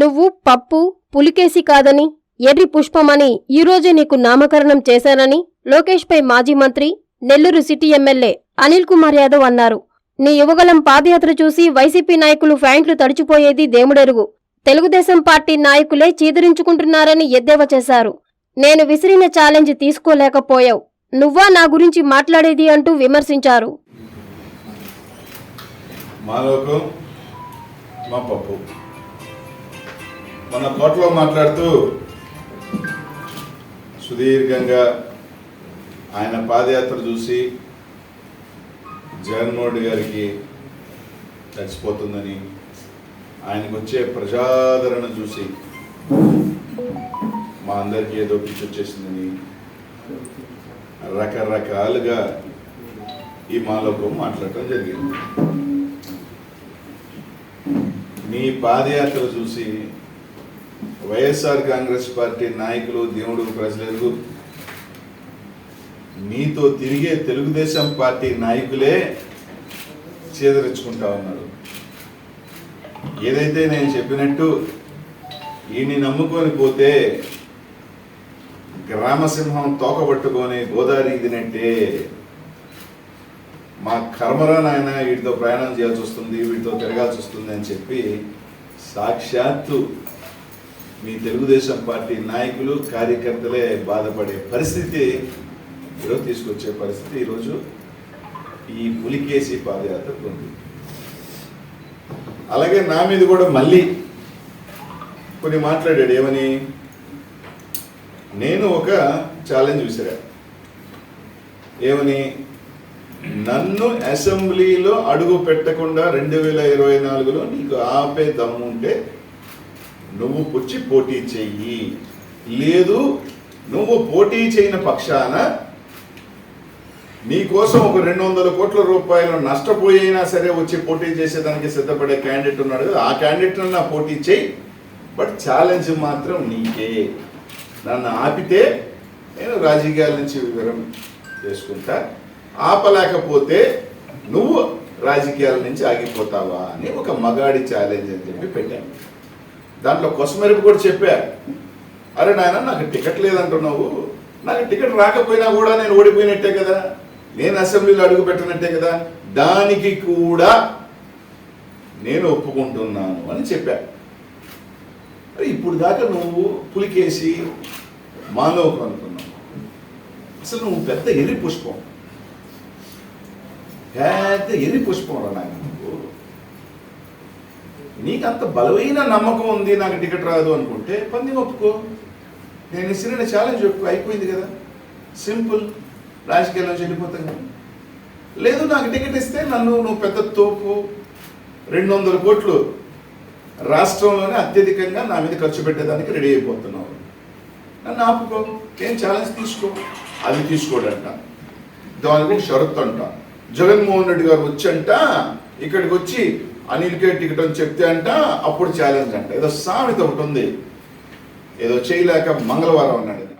నువ్వు పప్పు పులికేసి కాదని ఎర్రి పుష్పమని ఈరోజే నీకు నామకరణం చేశానని లోకేష్పై మాజీ మంత్రి నెల్లూరు సిటీ ఎమ్మెల్యే అనిల్ కుమార్ యాదవ్ అన్నారు. నీ యువగలం పాదయాత్ర చూసి వైసీపీ నాయకులు ఫ్యాంట్లు తడిచిపోయేది దేముడెరుగు. తెలుగుదేశం పార్టీ నాయకులే చీదరించుకుంటున్నారని ఎద్దేవా చేశారు. నేను విసిరిన ఛాలెంజ్ తీసుకోలేకపోయావు. నువ్వా నా గురించి మాట్లాడేది అంటూ విమర్శించారు. మా పప్పు. మన కోట్లో మాట్లాడుతూ సుదీర్ఘంగా ఆయన పాదయాత్ర చూసి జగన్మోహన్ రెడ్డి గారికి చచ్చిపోతుందని ఆయనకు వచ్చే ప్రజాదరణ చూసి మా అందరికీ ఏదో పిచ్చి వచ్చేసిందని రకరకాలుగా ఈ మాలోకం మాట్లాడటం జరిగింది. నీ పాదయాత్ర చూసి వైఎస్ఆర్ కాంగ్రెస్ పార్టీ నాయకులు దేవుడు ప్రజలకు నీతో తిరిగే తెలుగుదేశం పార్టీ నాయకులే చేదరించుకుంటా ఉన్నారు. ఏదైతే నేను చెప్పినట్టు ఈయన్ని నమ్ముకొని పోతే గ్రామసింహం తోక పట్టుకొని గోదావరి ఇదినంటే మా కర్మరా నాయన వీటితో ప్రయాణం చేయాల్సి వస్తుంది వీటితో తిరగాల్సి వస్తుంది అని చెప్పి సాక్షాత్తు మీ తెలుగుదేశం పార్టీ నాయకులు కార్యకర్తలే బాధపడే పరిస్థితి ఈరోజు తీసుకొచ్చే పరిస్థితి ఈరోజు ఈ పులికేసి పాదయాత్రకు ఉంది అలాగే నా మీద కూడా మళ్ళీ కొన్ని మాట్లాడాడు ఏమని? నేను ఒక ఛాలెంజ్ విసిరా. ఏమని? నన్ను అసెంబ్లీలో అడుగు పెట్టకుండా రెండు వేల ఇరవై నాలుగులో నీకు ఆపే దమ్ముంటే నువ్వు పుచ్చి పోటీ చెయ్యి. లేదు నువ్వు పోటీ చేయని పక్షాన నీకోసం ఒక రెండు వందల కోట్ల రూపాయలు నష్టపోయినా సరే వచ్చి పోటీ చేసేదానికి సిద్ధపడే క్యాండిడేట్ ఉన్నాడు కదా ఆ క్యాండిడేట్ నా పోటీ చేయి బట్ ఛాలెంజ్ మాత్రం నీకే. నన్ను ఆపితే నేను రాజకీయాల నుంచి వివరం చేసుకుంటా. ఆపలేకపోతే నువ్వు రాజకీయాల నుంచి ఆగిపోతావా అని ఒక మగాడి ఛాలెంజ్ అని చెప్పి పెట్టాను. దాంట్లో కొసమెరుపు కూడా చెప్పారు అరే నాయన నాకు టికెట్ లేదంటున్నావు. నాకు టికెట్ రాకపోయినా కూడా నేను ఓడిపోయినట్టే కదా. నేను అసెంబ్లీలో అడుగు పెట్టినట్టే కదా. దానికి కూడా నేను ఒప్పుకుంటున్నాను అని చెప్పాను అరే ఇప్పుడు దాకా నువ్వు పులికేసి మానవకు అనుకున్నావు. అసలు నువ్వు పెద్ద ఎర్రి పుష్పం. పెద్ద ఎర్రి పుష్పం రా నాయన. నీకు అంత బలమైన నమ్మకం ఉంది నాకు టికెట్ రాదు అనుకుంటే పంది ఒప్పుకో. నేను ఇచ్చిన ఛాలెంజ్ ఒప్పుకో. అయిపోయింది కదా. సింపుల్ రాజకీయాల్లో నుంచి లేదు నాకు టికెట్ ఇస్తే నన్ను నువ్వు పెద్ద తోపు. రెండు వందల కోట్లు రాష్ట్రంలోనే అత్యధికంగా నా మీద ఖర్చు పెట్టేదానికి రెడీ అయిపోతున్నావు. నన్ను ఆపుకో. ఏం ఛాలెంజ్ తీసుకో. అది తీసుకోడంట. దానికి షరత్ అంట. జగన్మోహన్ రెడ్డి గారు వచ్చంట. ఇక్కడికి వచ్చి అనిల్కే టికెట్ అని చెప్తే అంట అప్పుడు ఛాలెంజ్ అంట. ఏదో సామెత ఒకటి ఉంది. ఏదో చేయలేక మంగళవారం అన్నాడు.